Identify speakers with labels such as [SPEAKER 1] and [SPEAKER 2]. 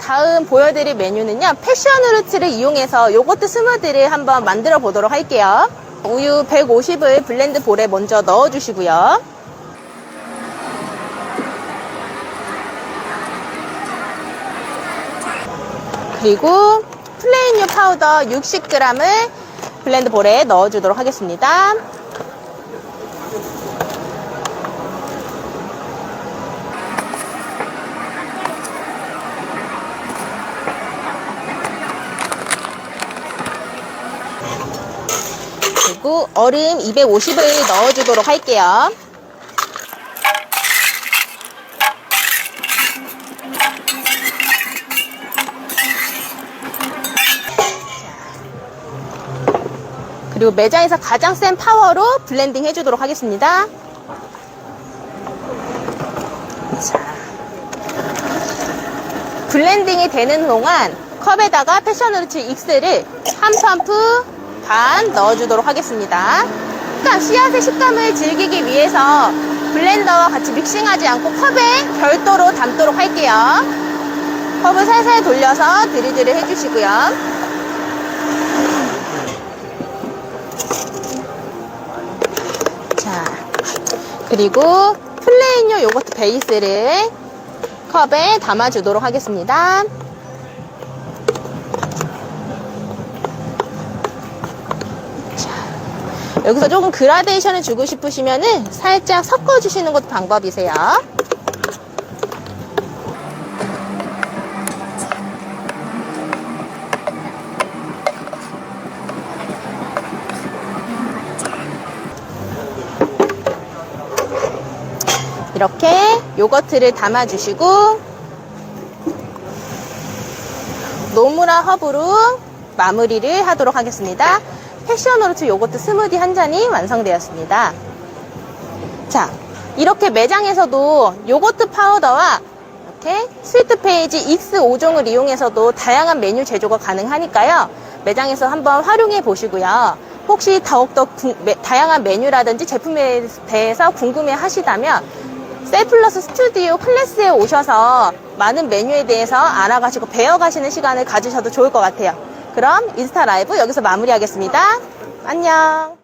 [SPEAKER 1] 다음 보여드릴 메뉴는요. 패션후르츠를 이용해서 요거트 스무디를 한번 만들어 보도록 할게요. 우유 150을 블렌드 볼에 먼저 넣어주시고요. 그리고 플레인유 파우더 60g을 블렌드 볼에 넣어주도록 하겠습니다. 그리고 얼음 250을 넣어주도록 할게요. 그리고 매장에서 가장 센 파워로 블렌딩 해주도록 하겠습니다. 자. 블렌딩이 되는 동안 컵에다가 패션우르츠 익스를 한 펌프 반 넣어주도록 하겠습니다. 일단 씨앗의 식감을 즐기기 위해서 블렌더와 같이 믹싱하지 않고 컵에 별도로 담도록 할게요. 컵을 살살 돌려서 드리드를 해주시고요. 자, 그리고 플레인유 요거트 베이스를 컵에 담아주도록 하겠습니다. 여기서 조금 그라데이션을 주고 싶으시면은 살짝 섞어주시는 것도 방법이세요. 이렇게 요거트를 담아주시고 노무라 허브로 마무리를 하도록 하겠습니다. 패션 오르츠 요거트 스무디 한 잔이 완성되었습니다. 자, 이렇게 매장에서도 요거트 파우더와 이렇게 스위트 페이지 익스 5종을 이용해서도 다양한 메뉴 제조가 가능하니까요. 매장에서 한번 활용해 보시고요. 혹시 더욱더 궁- 매- 다양한 메뉴라든지 제품에 대해서 궁금해 하시다면 셀플러스 스튜디오 클래스에 오셔서 많은 메뉴에 대해서 알아가시고 배워가시는 시간을 가지셔도 좋을 것 같아요. 그럼 인스타 라이브 여기서 마무리하겠습니다. 안녕.